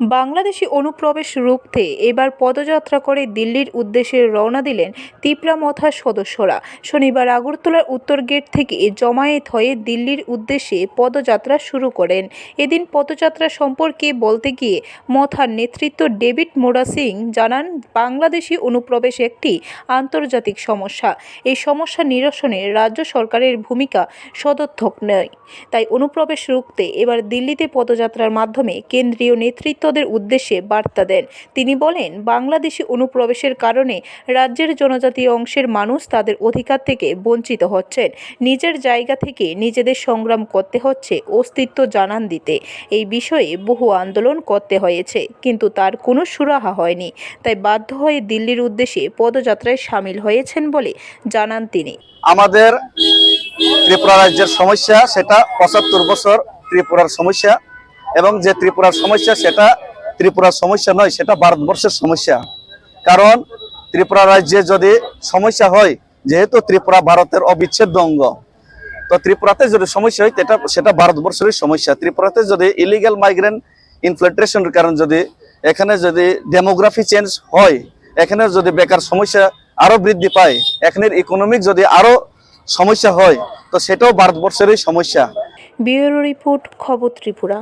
বাংলাদেশি অনুপ্রবেশ রুখতে এবার পদযাত্রা করে দিল্লির উদ্দেশ্যে রওনা দিলেন তিপ্রা মথার সদস্যরা। শনিবার আগরতলার উত্তর গেট থেকে জমায়েত হয়ে দিল্লির উদ্দেশ্যে পদযাত্রা শুরু করেন। এদিন পদযাত্রা সম্পর্কে বলতে গিয়ে মথার নেতৃত্ব ডেভিড মোরা সিং জানান, বাংলাদেশি অনুপ্রবেশ একটি আন্তর্জাতিক সমস্যা। এই সমস্যা নিরসনে রাজ্য সরকারের ভূমিকা সদর্থক নয়। তাই অনুপ্রবেশ রুখতে এবার দিল্লিতে পদযাত্রার মাধ্যমে কেন্দ্রীয় নেতৃত্বদের উদ্দেশ্যে বার্তা দেন। তিনি বলেন, বাংলাদেশি অনুপ্রবেশের কারণে রাজ্যের জনজাতি অংশের মানুষ তাদের অধিকার থেকে বঞ্চিত হচ্ছেন। নিজের জায়গা থেকে নিজেদের সংগ্রাম করতে হচ্ছে, অস্তিত্ব জানান দিতে। এই বিষয়ে বহু আন্দোলন করতে হয়েছে, কিন্তু তার কোনো সুরাহা হয়নি। তাই বাধ্য হয়ে দিল্লির উদ্দেশ্যে পদযাত্রায় সামিল হয়েছেন বলে জানান তিনি। আমাদের ত্রিপুরা রাজ্যের সমস্যা, সেটা পঁচাত্তর বছর ত্রিপুরার সমস্যা। এবং যে ত্রিপুরার সমস্যা, সেটা ত্রিপুরার সমস্যা নয়, সেটা ভারতবর্ষের সমস্যা। কারণ ত্রিপুরা রাজ্যে যদি সমস্যা হয়, যেহেতু ত্রিপুরা ভারতের অবিচ্ছেদ্য অঙ্গ, তো ত্রিপুরাতে যদি সমস্যা হয়, সেটা সেটা ভারতবর্ষেরই সমস্যা। ত্রিপুরাতে যদি ইলিগাল মাইগ্রেন্ট ইনফ্লিট্রেশনের কারণে যদি, এখানে যদি ডেমোগ্রাফি চেঞ্জ হয়, এখানে যদি বেকার সমস্যা আরও বৃদ্ধি পায়, এখানের ইকোনমিক যদি আরও সমস্যা হয়, তো সেটাও ভারতবর্ষেরই সমস্যা। ব্যুরো রিপোর্ট, খবর ত্রিপুরা।